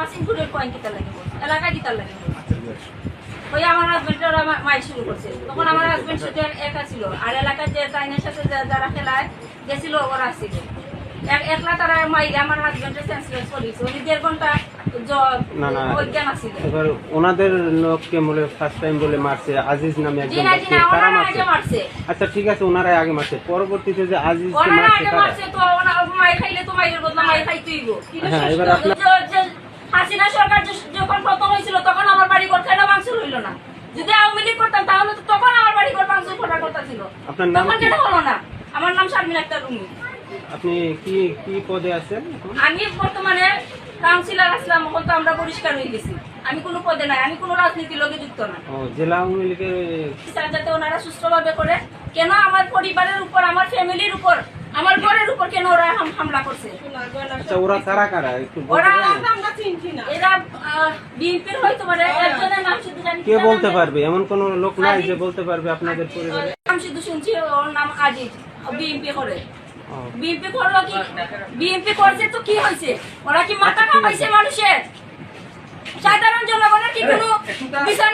মাসিমপুরের point কিতার লাগে এলাকা কিতার লাগে ওই আমার হাজবেন্ড ওরা মা- শুরু করছে। তখন আমার হাজবেন্ড শুধু একা ছিল। আর এলাকার যে চাইনার সাথে যারা খেলায় গেছিল ওরা ছিল। একলা তারা মাইরে আমার হাজবেন্ডের সেন্সলেস করেছে উনি দেড় ঘণ্টা জ- না না অজ্ঞান আছিল। এবার ওনাদের লোককে বলে ফার্স্ট টাইম বলে মারছে আজিজ নামে জি একজন ব্যক্তি। তারা মারছে? আচ্ছা ঠিক আছে ওনারাই আগে মারছে। পরবর্তীতে যে ওনারা মারছে তারা হ্যাঁ, এবার আপনার- হাসিনা সরকার যখন প্রথম হয়েছিল তখন আমার বাড়ি ঘর কেন ভাঙচুর হইল না? যদি আওয়ামী লীগ করতাম তাহলে তো তখন আমার বাড়ি ঘর ভাঙচুর করার কথা ছিল। তখন কেন হলো না? আমার নাম শারমিন আক্তার রুমি। আপনি কি কি পদে আছেন আমি বর্তমানে কাউন্সিলর আসলাম এখন তো আমরা পরিষ্কার হয়ে গেছি। আমি কোনো পদে নাই আমি কোনো রাজনীতির লোকে যুক্ত না। ও জেলা আওয়ামী লীগের যাতে ওনারা সুস্থভাবে করে কেন আমার পরিবারের উপর আমার ফ্যামিলির উপর আমার ঘরের উপর কেন ওরা হামলা করছে? আচ্ছা ওরা কারা কারা? ওরা পারবেন? কে বলতে পারবে? এমন কোন লোক নাই যে বলতে পারবে আপনাদের পরিবারে। নাম শুধু শুনছি ওর নাম আজিজ বিএনপি করে। বিএনপি করল কি? বিএনপি করছে তো কি হয়েছে? ওরা কি মাথা কামাইছে মানুষের? সাধারণ জনগণের কি কোনো বিচার